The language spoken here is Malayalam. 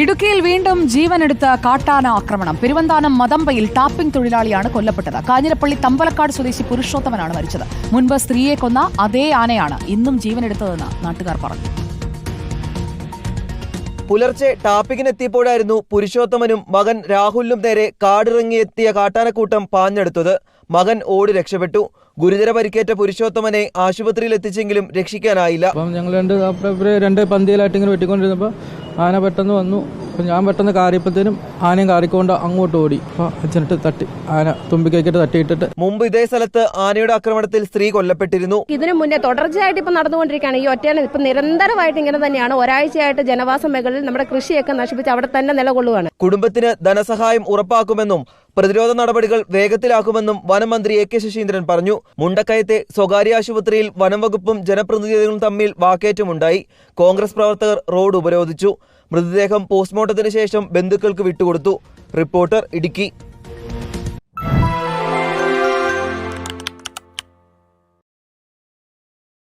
ഇടുക്കിയിൽ വീണ്ടും ജീവനെടുത്ത കാട്ടാന ആക്രമണം. പെരുവന്താനം മദമ്പയിൽ ടാപ്പിംഗ് തൊഴിലാളിയാണ് കൊല്ലപ്പെട്ടത്. കാഞ്ഞിരപ്പള്ളി തമ്പലക്കാട് സ്വദേശി പുരുഷോത്തമനാണ് മരിച്ചത്. മുൻപ് സ്ത്രീയെ കൊന്ന അതേ ആനയാണ് ഇന്നും ജീവനെടുത്തതെന്ന് നാട്ടുകാർ പറഞ്ഞു. പുലർച്ചെ ടാപ്പിങ്ങിനെത്തിയപ്പോഴായിരുന്നു പുരുഷോത്തമനും മകൻ രാഹുലിനും നേരെ കാടിറങ്ങിയെത്തിയ കാട്ടാനക്കൂട്ടം പാഞ്ഞെടുത്തത്. മകൻ ഓടി രക്ഷപ്പെട്ടു. ഗുരുതര പരിക്കേറ്റ പുരുഷോത്തമനെ ആശുപത്രിയിൽ എത്തിച്ചെങ്കിലും രക്ഷിക്കാനായില്ല. അപ്പം ഞങ്ങൾ രണ്ട് രണ്ട് പന്തിയിലായിട്ട് ഇങ്ങനെ വെട്ടിക്കൊണ്ടിരുന്നപ്പോൾ ആന പെട്ടെന്ന് വന്നു. അപ്പം ഞാൻ പെട്ടെന്ന് കാറിയപ്പോഴത്തേനും ആനയും കാറിക്കൊണ്ട് അങ്ങോട്ട് ഓടി. അപ്പോൾ അച്ഛനിട്ട് തട്ടി ആന തുമ്പിക്കൈക്കിട്ട് തട്ടിയിട്ടിട്ട്. മുമ്പ് ഇതേ സ്ഥലത്ത് ആനയുടെ ആക്രമണത്തിൽ സ്ത്രീ കൊല്ലപ്പെട്ടിരുന്നു. ഇതിനു മുന്നേ തുടർച്ചയായിട്ട് ഇപ്പം നടന്നുകൊണ്ടിരിക്കുകയാണ്. ഈ ഒറ്റയാണ് ഇപ്പം നിരന്തരമായിട്ട് ഇങ്ങനെ തന്നെയാണ്. ഒരാഴ്ചയായിട്ട് ജനവാസ മേഖലയിൽ നമ്മുടെ കൃഷിയൊക്കെ നശിപ്പിച്ച് അവിടെ തന്നെ നിലകൊള്ളുകയാണ് കുടുംബത്തിന് ധനസഹായം ഉറപ്പാക്കുമെന്നും പ്രതിരോധ നടപടികൾ വേഗത്തിലാക്കുമെന്നും വനം മന്ത്രി എ കെ ശശീന്ദ്രൻ പറഞ്ഞു. മുണ്ടക്കയത്തെ സ്വകാര്യ ആശുപത്രിയിൽ വനംവകുപ്പും ജനപ്രതിനിധികളും തമ്മിൽ വാക്കേറ്റമുണ്ടായി. കോൺഗ്രസ് പ്രവർത്തകർ റോഡ് ഉപരോധിച്ചു. മൃതദേഹം പോസ്റ്റ്മോർട്ടത്തിന് ശേഷം ബന്ധുക്കൾക്ക് വിട്ടുകൊടുത്തു. റിപ്പോർട്ടർ ഇടുക്കി.